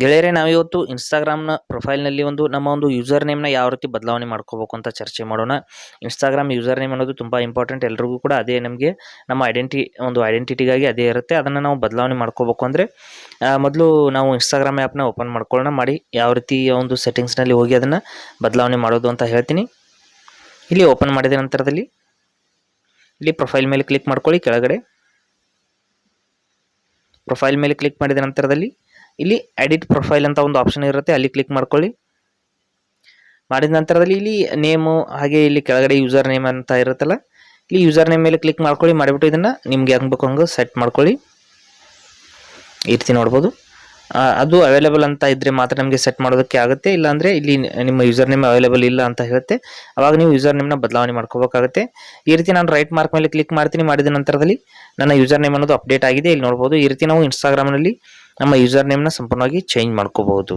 ಗೆಳೆಯರೇ, ನಾವಿವತ್ತು ಇನ್ಸ್ಟಾಗ್ರಾಮ್ನ ಪ್ರೊಫೈಲ್ನಲ್ಲಿ ಒಂದು ನಮ್ಮ ಒಂದು ಯೂಸರ್ ನೇಮ್ನ ಯಾವ ರೀತಿ ಬದಲಾವಣೆ ಮಾಡ್ಕೋಬೇಕು ಅಂತ ಚರ್ಚೆ ಮಾಡೋಣ. ಇನ್ಸ್ಟಾಗ್ರಾಮ್ ಯೂಸರ್ ನೇಮ್ ಅನ್ನೋದು ತುಂಬ ಇಂಪಾರ್ಟೆಂಟ್ ಎಲ್ರಿಗೂ ಕೂಡ ಅದೇ ನಮಗೆ, ನಮ್ಮ ಐಡೆಂಟಿ ಒಂದು ಐಡೆಂಟಿಟಿಗಾಗಿ ಅದೇ ಇರುತ್ತೆ. ಅದನ್ನು ನಾವು ಬದಲಾವಣೆ ಮಾಡ್ಕೋಬೇಕು ಅಂದರೆ ಮೊದಲು ನಾವು ಇನ್ಸ್ಟಾಗ್ರಾಮ್ ಆ್ಯಪ್ನ ಓಪನ್ ಮಾಡ್ಕೊಳ್ಳೋಣ, ಮಾಡಿ ಯಾವ ರೀತಿ ಒಂದು ಸೆಟ್ಟಿಂಗ್ಸ್ನಲ್ಲಿ ಹೋಗಿ ಅದನ್ನು ಬದಲಾವಣೆ ಮಾಡೋದು ಅಂತ ಹೇಳ್ತೀನಿ. ಇಲ್ಲಿ ಓಪನ್ ಮಾಡಿದ ನಂತರದಲ್ಲಿ, ಇಲ್ಲಿ ಪ್ರೊಫೈಲ್ ಮೇಲೆ ಕ್ಲಿಕ್ ಮಾಡ್ಕೊಳ್ಳಿ ಕೆಳಗಡೆ. ಪ್ರೊಫೈಲ್ ಮೇಲೆ ಕ್ಲಿಕ್ ಮಾಡಿದ ನಂತರದಲ್ಲಿ ಇಲ್ಲಿ ಎಡಿಟ್ ಪ್ರೊಫೈಲ್ ಅಂತ ಒಂದು ಆಪ್ಷನ್ ಇರುತ್ತೆ, ಅಲ್ಲಿ ಕ್ಲಿಕ್ ಮಾಡ್ಕೊಳ್ಳಿ. ಮಾಡಿದ ನಂತರದಲ್ಲಿ ಇಲ್ಲಿ ನೇಮು ಹಾಗೆ ಇಲ್ಲಿ ಕೆಳಗಡೆ ಯೂಸರ್ ನೇಮ್ ಅಂತ ಇರುತ್ತಲ್ಲ, ಇಲ್ಲಿ ಯೂಸರ್ ನೇಮ್ ಮೇಲೆ ಕ್ಲಿಕ್ ಮಾಡ್ಕೊಳ್ಳಿ, ಮಾಡಿಬಿಟ್ಟು ಇದನ್ನು ನಿಮ್ಗೆ ಹೆಂಗೆ ಬೇಕು ಹಂಗೆ ಸೆಟ್ ಮಾಡ್ಕೊಳ್ಳಿ. ಈ ರೀತಿ ನೋಡ್ಬೋದು. ಅದು ಅವೈಲೇಬಲ್ ಅಂತ ಇದ್ದರೆ ಮಾತ್ರ ನಮಗೆ ಸೆಟ್ ಮಾಡೋದಕ್ಕೆ ಆಗುತ್ತೆ, ಇಲ್ಲಾಂದರೆ ಇಲ್ಲಿ ನಿಮ್ಮ ಯೂಸರ್ ನೇಮ್ ಅವೈಲೇಬಲ್ ಇಲ್ಲ ಅಂತ ಹೇಳುತ್ತೆ. ಅವಾಗ ನೀವು ಯೂಸರ್ ನೇಮ್ನ ಬದಲಾವಣೆ ಮಾಡ್ಕೋಬೇಕಾಗುತ್ತೆ. ಈ ರೀತಿ ನಾನು ರೈಟ್ ಮಾರ್ಕ್ ಮೇಲೆ ಕ್ಲಿಕ್ ಮಾಡ್ತೀನಿ, ಮಾಡಿದ ನಂತರದಲ್ಲಿ ನನ್ನ ಯೂಸರ್ ನೇಮ್ ಅನ್ನೋದು ಅಪ್ಡೇಟ್ ಆಗಿದೆ, ಇಲ್ಲಿ ನೋಡ್ಬೋದು. ಈ ರೀತಿ ನಾವು ಇನ್ಸ್ಟಾಗ್ರಾಮ್ನಲ್ಲಿ ನಮ್ಮ ಯೂಸರ್ ನೇಮ್ನ ಸಂಪೂರ್ಣವಾಗಿ ಚೇಂಜ್ ಮಾಡ್ಕೋಬಹುದು.